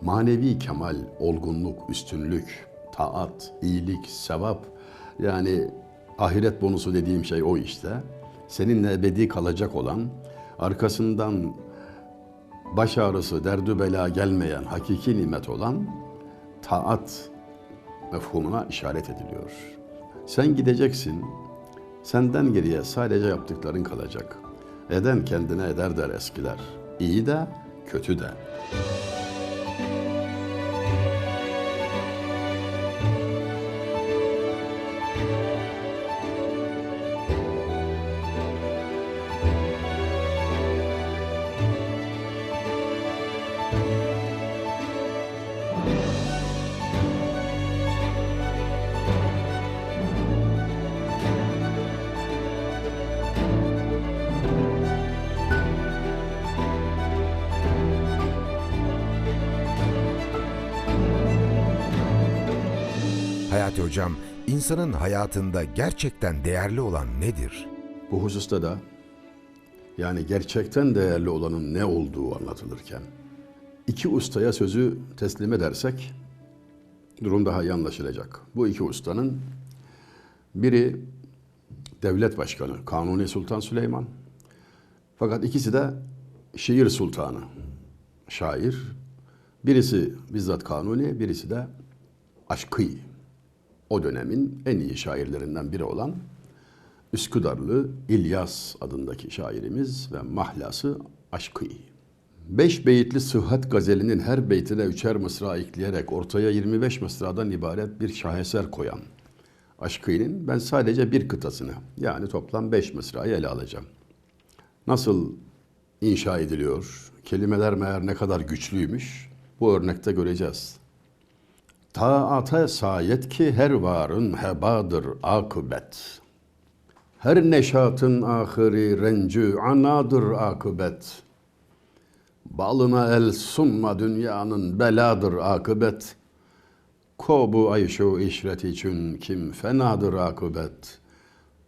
manevi kemal, olgunluk, üstünlük, taat, iyilik, sevap yani ahiret bonusu dediğim şey o işte. Seninle ebedi kalacak olan, arkasından baş ağrısı, derdü bela gelmeyen, hakiki nimet olan taat mefhumuna işaret ediliyor. Sen gideceksin, senden geriye sadece yaptıkların kalacak. Eden kendine eder der eskiler. İyi de, kötü de. Hayati Hocam, insanın hayatında gerçekten değerli olan nedir? Bu hususta da yani gerçekten değerli olanın ne olduğu anlatılırken iki ustaya sözü teslim edersek durum daha iyi anlaşılacak. Bu iki ustanın biri devlet başkanı Kanuni Sultan Süleyman fakat ikisi de şiir sultanı, şair. Birisi bizzat Kanuni, birisi de Aşkı. O dönemin en iyi şairlerinden biri olan Üsküdarlı İlyas adındaki şairimiz ve mahlası Aşkı. Beş beyitli sıhhat gazelinin her beytine üçer mısra ekleyerek ortaya 25 mısradan ibaret bir şaheser koyan Aşkı'nın ben sadece bir kıtasını yani toplam beş mısrayı ele alacağım. Nasıl inşa ediliyor, kelimeler meğer ne kadar güçlüymüş bu örnekte göreceğiz. Taata sayet ki her varın hebadır akıbet. Her neşatın ahiri rencü anadır akıbet. Balına el sunma dünyanın beladır akıbet. Kobu ayşu işret için kim fenadır akıbet.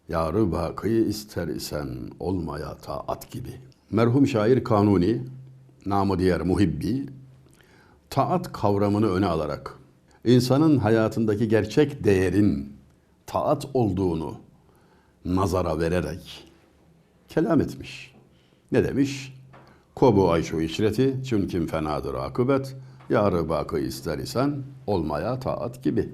Yarı bakıyı ister isen olmaya taat gibi. Merhum şair Kanuni, namı diğer Muhibbi, taat kavramını öne alarak insanın hayatındaki gerçek değerin taat olduğunu nazara vererek kelam etmiş. Ne demiş? Kobu ayşu işreti çünkü fenadır akıbet. Yarı bakı ister isen olmaya taat gibi.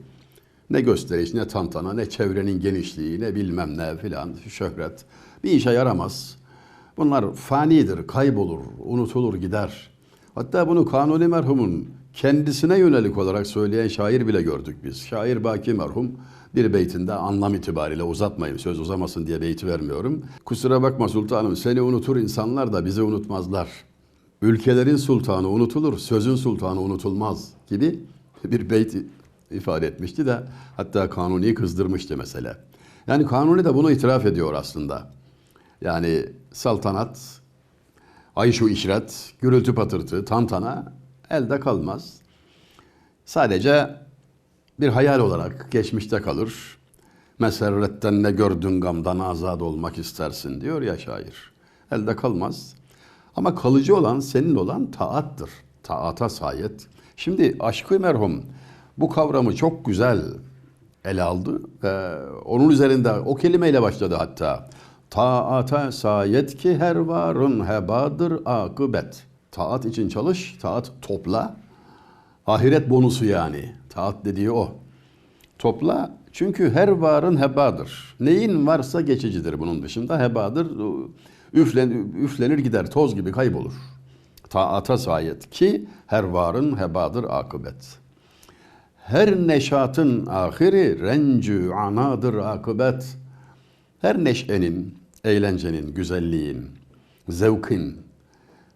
Ne gösteriş, ne tantana, ne çevrenin genişliği, ne bilmem ne filan, şöhret. Bir işe yaramaz. Bunlar fanidir, kaybolur, unutulur, gider. Hatta bunu Kanuni merhumun kendisine yönelik olarak söyleyen şair bile gördük biz. Şair Baki merhum bir beytinde anlam itibariyle uzatmayın söz uzamasın diye beyti vermiyorum. Kusura bakma sultanım seni unutur insanlar da bizi unutmazlar. Ülkelerin sultanı unutulur, sözün sultanı unutulmaz gibi bir beyt ifade etmişti de hatta Kanuni'yi kızdırmıştı mesela. Yani Kanuni de bunu itiraf ediyor aslında. Yani saltanat, ayşu işret, gürültü patırtı, tantana elde kalmaz. Sadece bir hayal olarak geçmişte kalır. Meserretten ne gördün gamdan azad olmak istersin diyor ya şair. Elde kalmaz. Ama kalıcı olan senin olan taattır. Taata sayet. Şimdi aşkı merhum bu kavramı çok güzel ele aldı ve onun üzerinde o kelimeyle başladı hatta. Taata sayet ki her varın hebadır akıbet. Taat için çalış, taat topla. Ahiret bonusu yani. Taat dediği o. Topla çünkü her varın hebadır. Neyin varsa geçicidir bunun dışında. Hebadır. Üflen, üflenir gider toz gibi kaybolur. Taata sayet ki her varın hebadır akıbet. Her neşatın ahiri rencü anadır akıbet. Her neşenin, eğlencenin, güzelliğin, zevkin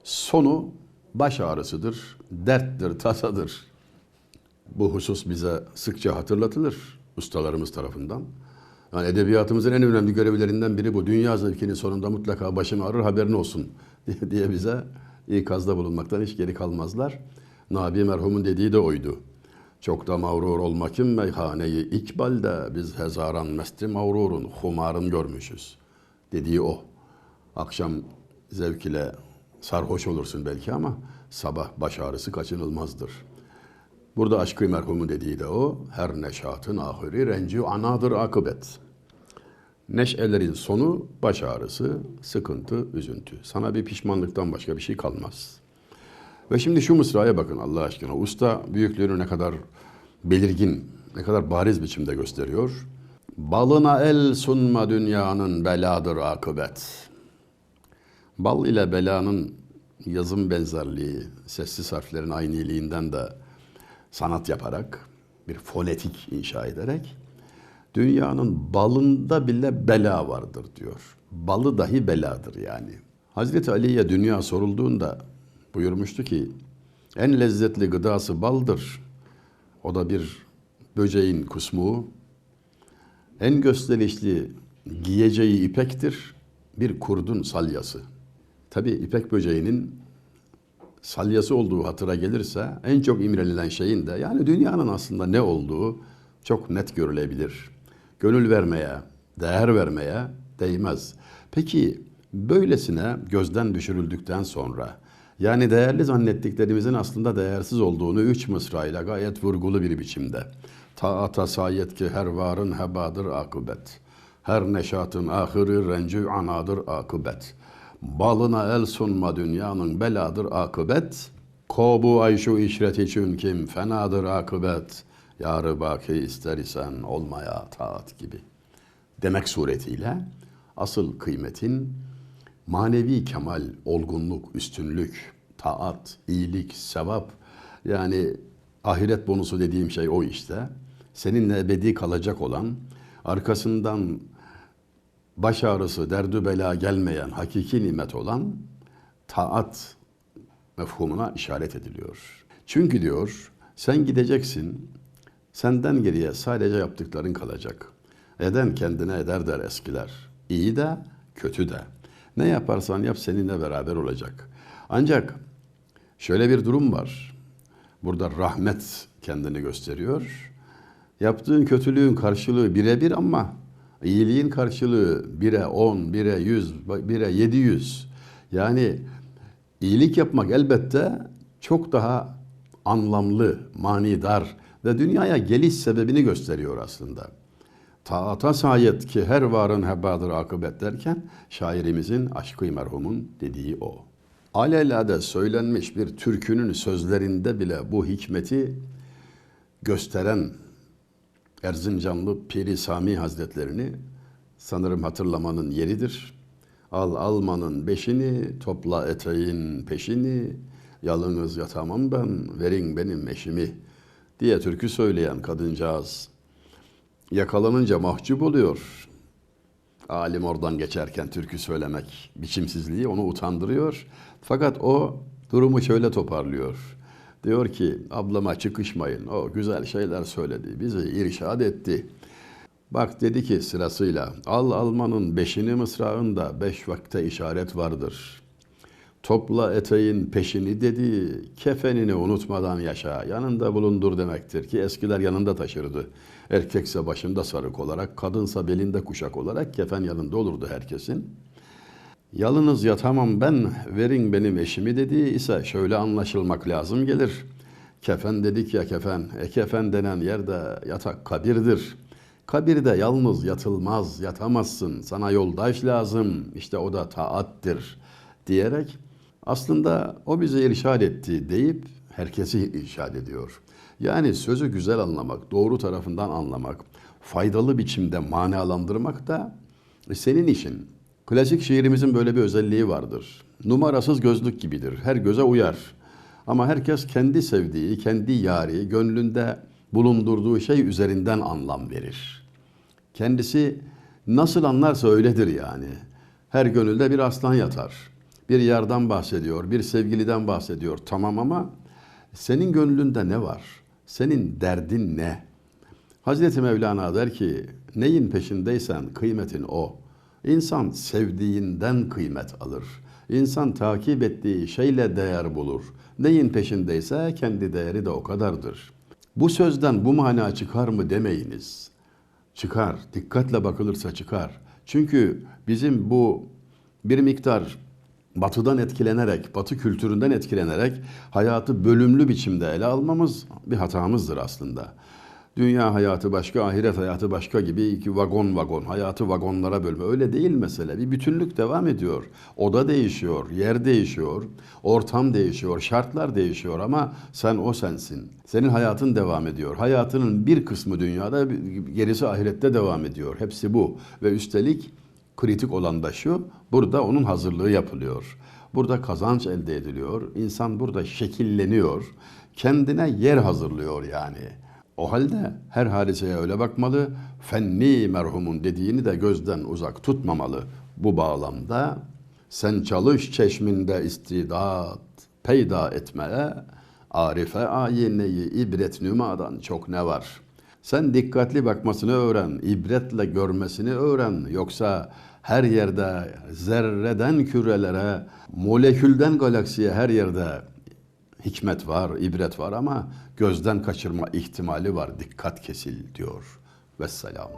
sonu baş ağrısıdır, derttir, tasadır. Bu husus bize sıkça hatırlatılır ustalarımız tarafından. Yani edebiyatımızın en önemli görevlerinden biri bu. Dünya zevkinin sonunda mutlaka başım ağrır haberin olsun diye bize ikazda bulunmaktan hiç geri kalmazlar. Nabi merhumun dediği de oydu. Çok da mağrur olmak kim meyhaneyi ikbalde biz hezaran mesti mağrurun humarın görmüşüz. Dediği o. Akşam zevk ile sarhoş olursun belki ama sabah baş ağrısı kaçınılmazdır. Burada aşkı merhumu dediği de o. Her neşatın ahiri renci anadır akıbet. Neşelerin sonu baş ağrısı, sıkıntı, üzüntü. Sana bir pişmanlıktan başka bir şey kalmaz. Ve şimdi şu mısraya bakın Allah aşkına. Usta büyüklüğünü ne kadar belirgin, ne kadar bariz biçimde gösteriyor. Balına el sunma dünyanın beladır akıbet. Bal ile belanın yazım benzerliği, sessiz harflerin ayniliğinden de sanat yaparak, bir fonetik inşa ederek dünyanın balında bile bela vardır diyor. Balı dahi beladır yani. Hazreti Ali'ye dünya sorulduğunda buyurmuştu ki en lezzetli gıdası baldır. O da bir böceğin kusmuğu. En gösterişli giyeceği ipektir. Bir kurdun salyası. Tabi ipek böceğinin salyası olduğu hatıra gelirse en çok imrenilen şeyin de yani dünyanın aslında ne olduğu çok net görülebilir. Gönül vermeye, değer vermeye değmez. Peki böylesine gözden düşürüldükten sonra yani değerli zannettiklerimizin aslında değersiz olduğunu üç mısrayla gayet vurgulu bir biçimde. Taata sayet ki her varın hebadır akıbet. Her neşatın ahırı rencü anadır akıbet. Balına el sunma dünyanın beladır akıbet. Kobu ayşu işret için kim fenadır akıbet. Yarı baki ister isen olmaya taat gibi. Demek suretiyle asıl kıymetin manevi kemal, olgunluk, üstünlük, taat, iyilik, sevap yani ahiret bonusu dediğim şey o işte. Seninle ebedi kalacak olan, arkasından baş ağrısı, derdü bela gelmeyen, hakiki nimet olan taat mefhumuna işaret ediliyor. Çünkü diyor, sen gideceksin, senden geriye sadece yaptıkların kalacak. Eden kendine eder der eskiler. İyi de, kötü de. Ne yaparsan yap seninle beraber olacak. Ancak şöyle bir durum var. Burada rahmet kendini gösteriyor. Yaptığın kötülüğün karşılığı birebir ama iyiliğin karşılığı bire on, bire yüz, bire yedi yüz. Yani iyilik yapmak elbette çok daha anlamlı, manidar ve dünyaya geliş sebebini gösteriyor aslında. Taata sayet ki her varın hebadır akıbet derken şairimizin aşkı merhumun dediği o. Alelade söylenmiş bir türkünün sözlerinde bile bu hikmeti gösteren Erzincanlı Piri Sami Hazretlerini sanırım hatırlamanın yeridir. Al almanın beşini, topla eteğin peşini, yalınız yatamam ben, verin benim eşimi diye türkü söyleyen kadıncağız yakalanınca mahcup oluyor. Alim oradan geçerken türkü söylemek biçimsizliği onu utandırıyor. Fakat o durumu şöyle toparlıyor. Diyor ki ablama çıkışmayın. O güzel şeyler söyledi. Bizi irşad etti. Bak dedi ki sırasıyla al almanın beşini mısrağında beş vakte işaret vardır. Topla eteğin peşini dedi, kefenini unutmadan yaşa, yanında bulundur demektir ki eskiler yanında taşırdı. Erkekse başında sarık olarak, kadınsa belinde kuşak olarak kefen yanında olurdu herkesin. Yalınız yatamam ben, verin benim eşimi dediği ise şöyle anlaşılmak lazım gelir. Kefen dedik ya kefen, e kefen denen yerde yatak kabirdir. Kabirde yalnız yatılmaz, yatamazsın, sana yoldaş lazım, işte o da taattir diyerek aslında o bize irşad etti deyip herkesi irşad ediyor. Yani sözü güzel anlamak, doğru tarafından anlamak, faydalı biçimde manalandırmak da senin işin. Klasik şiirimizin böyle bir özelliği vardır. Numarasız gözlük gibidir. Her göze uyar. Ama herkes kendi sevdiği, kendi yari, gönlünde bulundurduğu şey üzerinden anlam verir. Kendisi nasıl anlarsa öyledir yani. Her gönülde bir aslan yatar. Bir yardan bahsediyor, bir sevgiliden bahsediyor. Tamam ama senin gönlünde ne var? Senin derdin ne? Hazreti Mevlana der ki, neyin peşindeysen kıymetin o. İnsan sevdiğinden kıymet alır. İnsan takip ettiği şeyle değer bulur. Neyin peşindeyse kendi değeri de o kadardır. Bu sözden bu mana çıkar mı demeyiniz. Çıkar. Dikkatle bakılırsa çıkar. Çünkü bizim bu bir miktar batıdan etkilenerek, batı kültüründen etkilenerek hayatı bölümlü biçimde ele almamız bir hatamızdır aslında. Dünya hayatı başka, ahiret hayatı başka gibi iki vagon vagon, hayatı vagonlara bölme. Öyle değil mesele. Bir bütünlük devam ediyor. Oda değişiyor, yer değişiyor, ortam değişiyor, şartlar değişiyor ama sen o sensin. Senin hayatın devam ediyor. Hayatının bir kısmı dünyada, gerisi ahirette devam ediyor. Hepsi bu. Ve üstelik kritik olan da şu, burada onun hazırlığı yapılıyor. Burada kazanç elde ediliyor. İnsan burada şekilleniyor. Kendine yer hazırlıyor yani. O halde her hadiseye öyle bakmalı, fenni merhumun dediğini de gözden uzak tutmamalı. Bu bağlamda sen çalış çeşminde istidat peyda etmeye, arife ayineyi ibret nümadan çok ne var? Sen dikkatli bakmasını öğren, ibretle görmesini öğren. Yoksa her yerde zerreden kürelere, molekülden galaksiye her yerde hikmet var, ibret var ama gözden kaçırma ihtimali var. Dikkat kesil diyor. Vesselam.